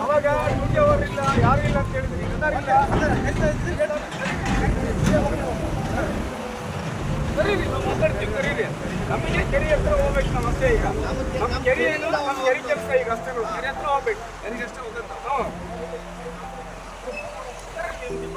ಅವಾಗ ದುಡ್ಡಿಯವರಿಲ್ಲ ಯಾರು ಇಲ್ಲ ಅಂತ ಹೇಳಿದ್ರಿ ಕರೀರಿ ನಾವು ಮಾತಾಡ್ತೀವಿ ಕರೀರಿ ನಮಗೆ ಕೆರೆ ಹತ್ರ ಹೋಗ್ಬೇಕು ನಮಸ್ತೆ ಈಗ ನಮ್ಮ ಕೆರೆ ಏನು ನಮ್ಮ ಕೆರೆ ಕೆಲಸ ಈಗ ಅಷ್ಟೇ ಕೆರೆ ಹತ್ರ ಹೋಗ್ಬೇಕು ನನಗೆ ಅಷ್ಟೇ ಹೋಗುತ್ತೆ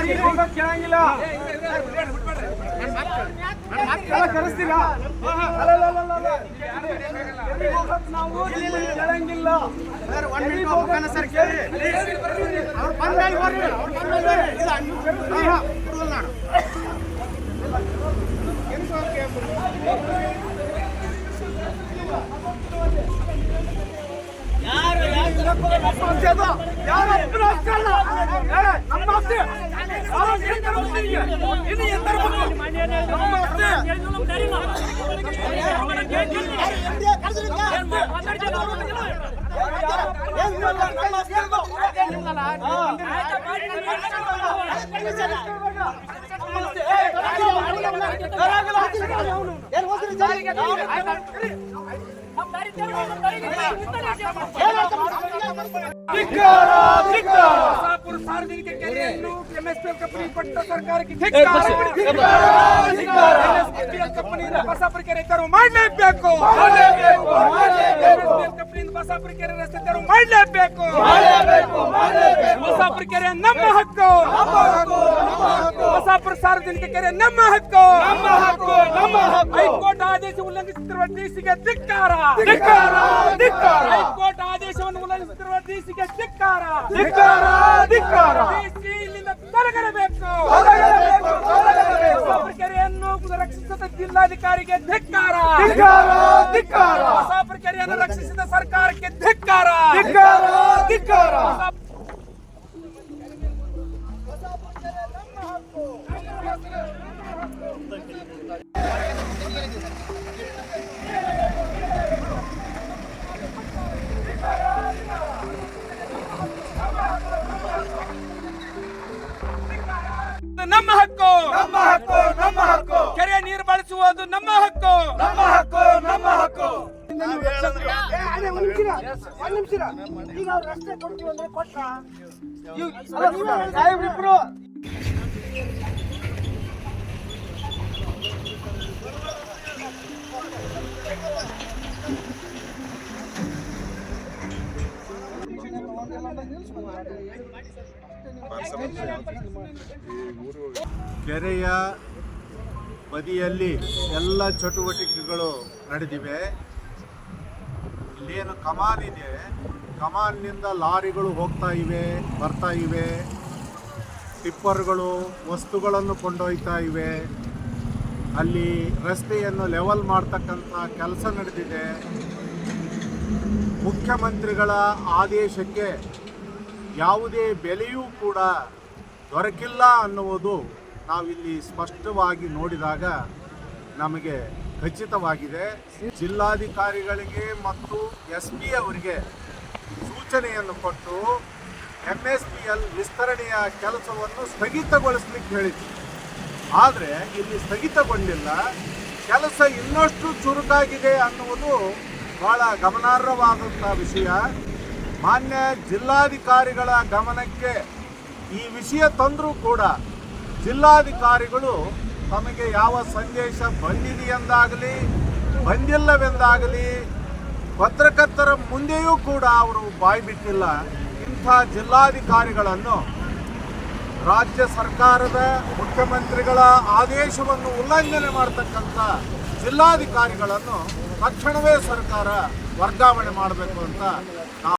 ಕೇಳಂಗಿಲ್ಲ ಯಾರು ನಾವು ಕೇಳಂಗಿಲ್ಲ ಸರ್ ಕೇಳಿ ಅವ್ರು ಬರ್ರಿ ಅವ್ರು ಬರ್ರಿ ಇಲ್ಲ ನೀವು. ಯಾರ. ಏ, ನಮ್ಮ ಆಸ್ತಿ. ಯಾರ ಆಸ್ತಿ ಅಂತ ನಮ್ಗೆ ಈಗ. ಇದು ಎಂತರ ಮಕ್ಕಳು? ನಮ್ಮ ಆಸ್ತಿ. ಏನ್ ಸಾರ್ವಜನಿಕ ಕೆರೆಯನ್ನು MSPL ಕಂಪನಿ ಕೊಟ್ಟ ಸರ್ಕಾರಕ್ಕೆ ಧಿಕ್ಕಾರ. ಧಿಕ್ಕಾರ, ಧಿಕ್ಕಾರ. MSPL ಕಂಪನಿಯಿಂದ ಬಸಾಪುರ ಕೆರೆ ತೆರವು ಮಾಡಲೇಬೇಕು MSPL ಕಂಪನಿಯಿಂದ ಬಸಾಪುರ ಕೆರೆ ರಸ್ತೆ ತೆರವು ಮಾಡಲೇಬೇಕು ಬಸಾಪುರ ಕೆರೆ ನಮ್ಮ ಹಕ್ಕು ಬಸಾಪುರ ಸಾರ್ವಜನಿಕ ಕೆರೆ ನಮ್ಮ ಹಕ್ಕು ನಮ್ಮ ಹಕ್ಕು ನಮ್ಮ ಹಕ್ಕು ಹೈಕೋರ್ಟ್ ಆದೇಶ ಉಲ್ಲಂಘಿಸುತ್ತಿರುವ ಡಿಸಿಗೆ ಧಿಕ್ಕಾರ ಧಿಕ್ಕಾರ ಧಿಕ್ಕಾರ. ಹೈಕೋರ್ಟ್ ಆದೇಶವನ್ನು ಉಲ್ಲಂಘಿಸುತ್ತಿರುವ ಡಿಸಿಗೆ ಧಿಕ್ಕಾರ. ಧಿಕ್ಕಾರ ಧಿಕ್ಕಾರ. ಡಿಸಿ ಇಲ್ಲಿಂದ ತೊಲಗಲೇಬೇಕು ಬಸಾಪುರ ಕೆರೆಯನ್ನು ರಕ್ಷಿಸಿದ ಜಿಲ್ಲಾಧಿಕಾರಿಗೆ ಧಿಕ್ಕಾರ. ಧಿಕ್ಕಾರ ಧಿಕ್ಕಾರ. ಬಸಾಪುರ ಕೆರೆಯನ್ನು ರಕ್ಷಿಸಿದ ಸರ್ಕಾರಕ್ಕೆ ಧಿಕ್ಕಾರ. ಧಿಕ್ಕಾರ ಧಿಕ್ಕಾರ. ನಮ್ಮ ಹಕ್ಕು. ನಮ್ಮ ಹಕ್ಕು ನಮ್ಮ ಹಕ್ಕು. ಕೆರೆ ನೀರು ಬಳಸುವುದು ನಮ್ಮ ಹಕ್ಕು. ನಮ್ಮ ಹಕ್ಕು ನಮ್ಮ ಹಕ್ಕು. ಈಗ ರಸ್ತೆ ಕೊಡ್ತೀವಿ ಅಂದ್ರೆ ಕೊಟ್ಟ ಕೆರೆಯ ಬದಿಯಲ್ಲಿ ಎಲ್ಲ ಚಟುವಟಿಕೆಗಳು ನಡೆದಿವೆ. ಇಲ್ಲೇನು ಕಮಾನ್ ಇದೆ. ಕಮಾನ್ನಿಂದ ಲಾರಿಗಳು ಹೋಗ್ತಾ ಇವೆ, ಬರ್ತಾ ಇವೆ. ಟಿಪ್ಪರ್ಗಳು ವಸ್ತುಗಳನ್ನು ಕೊಂಡೊಯ್ತಾ ಇವೆ. ಅಲ್ಲಿ ರಸ್ತೆಯನ್ನು ಲೆವೆಲ್ ಮಾಡ್ತಕ್ಕಂಥ ಕೆಲಸ ನಡೆದಿದೆ. ಮುಖ್ಯಮಂತ್ರಿಗಳ ಆದೇಶಕ್ಕೆ ಯಾವುದೇ ಬೆಲೆಯೂ ಕೂಡ ದೊರಕಿಲ್ಲ ಅನ್ನುವುದು ನಾವಿಲ್ಲಿ ಸ್ಪಷ್ಟವಾಗಿ ನೋಡಿದಾಗ ನಮಗೆ ಖಚಿತವಾಗಿದೆ. ಜಿಲ್ಲಾಧಿಕಾರಿಗಳಿಗೆ ಮತ್ತು ಎಸ್ ಪಿ ಅವರಿಗೆ ಸೂಚನೆಯನ್ನು ಕೊಟ್ಟು ಎಂ ಎಸ್ ಪಿ ಎಲ್ ವಿಸ್ತರಣೆಯ ಕೆಲಸವನ್ನು ಸ್ಥಗಿತಗೊಳಿಸ್ಲಿಕ್ಕೆ ಹೇಳಿದ್ರು. ಆದರೆ ಇಲ್ಲಿ ಸ್ಥಗಿತಗೊಂಡಿಲ್ಲ. ಕೆಲಸ ಇನ್ನಷ್ಟು ಚುರುಕಾಗಿದೆ ಅನ್ನುವುದು ಬಹಳ ಗಮನಾರ್ಹವಾದಂಥ ವಿಷಯ. ಮಾನ್ಯ ಜಿಲ್ಲಾಧಿಕಾರಿಗಳ ಗಮನಕ್ಕೆ ಈ ವಿಷಯ ತಂದರೂ ಕೂಡ ಜಿಲ್ಲಾಧಿಕಾರಿಗಳು ತಮಗೆ ಯಾವ ಸಂದೇಶ ಬಂದಿದೆಯೆಂದಾಗಲಿ, ಬಂದಿಲ್ಲವೆಂದಾಗಲಿ, ಪತ್ರಕರ್ತರ ಮುಂದೆಯೂ ಕೂಡ ಅವರು ಬಾಯಿ ಬಿಟ್ಟಿಲ್ಲ. ಇಂಥ ಜಿಲ್ಲಾಧಿಕಾರಿಗಳನ್ನು ರಾಜ್ಯ ಸರ್ಕಾರದ ಮುಖ್ಯಮಂತ್ರಿಗಳ ಆದೇಶವನ್ನು ಉಲ್ಲಂಘನೆ ಮಾಡತಕ್ಕಂಥ ಜಿಲ್ಲಾಧಿಕಾರಿಗಳನ್ನು ತಕ್ಷಣವೇ ಸರ್ಕಾರ ವರ್ಗಾವಣೆ ಮಾಡಬೇಕು ಅಂತ